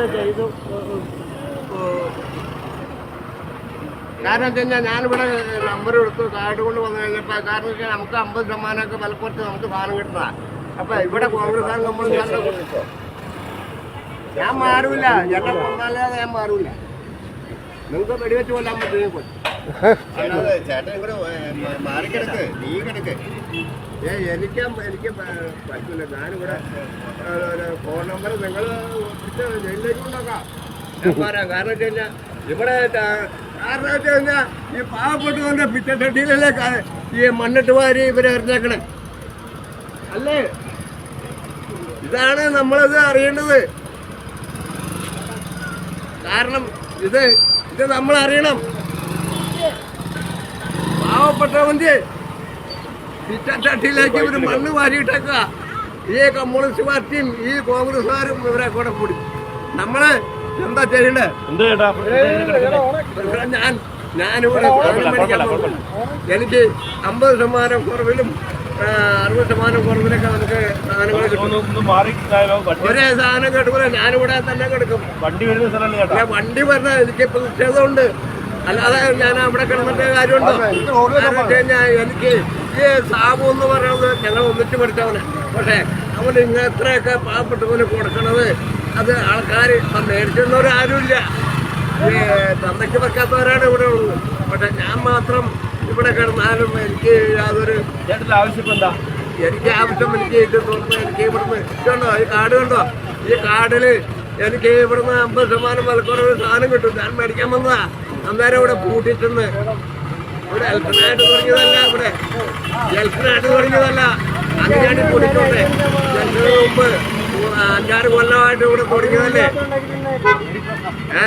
അങ്ങനെ ചെയ്തു. കാരണം വെച്ച് കഴിഞ്ഞാൽ ഞാനിവിടെ നമ്പർ എടുത്തു കാർഡ് കൊണ്ട് വന്നു കഴിഞ്ഞപ്പോൾ കാരണം വെച്ചാൽ നമുക്ക് അമ്പത് ശതമാനമൊക്കെ വിലക്കുറച്ച് നമുക്ക് സാധനം കിട്ടുന്ന അപ്പൊ ഇവിടെ കോൺഗ്രസ് ആണ് നമ്മൾ ഞാൻ മാറില്ല ചേട്ടൻ വന്നാലേ ഞാൻ മാറൂല. നിങ്ങൾക്ക് വെടിവെച്ച് കൊല്ലാൻ പറ്റും. കൊല്ലം അല്ലാതെ ചേട്ടൻ കൂടെ മാറിക്കിടക്ക് നീ കിടക്ക് ഏ എനിക്ക് എനിക്ക് പറ്റില്ല പറ്റൂല. ഞാനിവിടെ ഫോൺ നമ്പർ നിങ്ങൾ ജയിലിലേക്ക് കൊണ്ടാക്കാം കാരണം വെച്ച് കഴിഞ്ഞാൽ ഇവിടെ കാരണം വെച്ച് കഴിഞ്ഞാൽ ഈ പാവപ്പെട്ടവന്റെ പിച്ചട്ടട്ടിയിലല്ലേ ക- ഈ മണ്ണിട്ട് വാരി ഇവരെ എറിഞ്ഞേക്കണേ. അല്ലേ? ഇതാണ് നമ്മളത് അറിയേണ്ടത്. കാരണം ഇത് ഇത് നമ്മൾ അറിയണം പാവപ്പെട്ടവന്റെ പിച്ചട്ടട്ടിയിലേക്ക് ഒരു മണ്ണ് വാരിയിട്ടേക്കുക. ഈ കമ്മ്യൂണിസ്റ്റ് പാർട്ടിയും ഈ കോൺഗ്രസ്സുകാരും ഇവരെ കൂടെ കൂടി. നമ്മൾ എന്താ ചെയ്യണ്ടേ? ഞാൻ ഞാനിവിടെ. എനിക്ക് അമ്പത് ശതമാനം കുറവിലും അറുപത് ശതമാനം കുറവിലൊക്കെ നമുക്ക് സാധനങ്ങൾ കിട്ടും. ഒരേ സാധനം കിട്ടുമ്പോൾ ഞാനിവിടെ തന്നെ കിടക്കും. വണ്ടി വരുന്ന സ്ഥലമല്ലേ വണ്ടി പറഞ്ഞ എനിക്ക് പ്രതിഷേധമുണ്ട് അല്ലാതെ ഞാൻ അവിടെ കിടന്നിട്ട് കാര്യമുണ്ടോ? കഴിഞ്ഞാൽ എനിക്ക് ഈ സാബു എന്ന് പറയുന്നത് ഞങ്ങൾ ഒന്നിച്ച് പഠിച്ചവന്. പക്ഷേ അവൻ ഇങ്ങനെ എത്രയൊക്കെ പാവപ്പെട്ടവന് കൊടുക്കണത് അത് ആൾക്കാർ മേടിച്ചെന്നവരാരുമില്ല തന്നയ്ക്ക് വെക്കാത്തവരാണ് ഇവിടെ ഉള്ളത്. പക്ഷെ ഞാൻ മാത്രം ഇവിടെ കിടന്നാലും എനിക്ക് യാതൊരു ചേട്ടൻ ആവശ്യം എന്താ? എനിക്ക് ആവശ്യം എനിക്ക് ഇത് തോന്നുന്നു എനിക്ക് ഇവിടുന്ന് ഇതുണ്ടോ? ഈ കാട് കണ്ടോ? ഈ കാടിൽ എനിക്ക് ഇവിടുന്ന് അമ്പത് ശതമാനം വിലക്കുറവ് സാധനം കിട്ടും. ഞാൻ മേടിക്കാൻ വന്നതാ. അന്നേരം ഇവിടെ പൂട്ടിയിട്ടുണ്ട്. ഇവിടെ എൽക്കനായിട്ട് തുടങ്ങിയതല്ല ഇവിടെ. എൽക്കനായിട്ട് തുടങ്ങിയതല്ല. അങ്ങനെയാണ് കൂടിയിട്ടുണ്ട് എൽക്കിന് മുമ്പ് അഞ്ചാറ് കൊല്ലമായിട്ട് ഇവിടെ തുടങ്ങിയതല്ലേ? ഏ?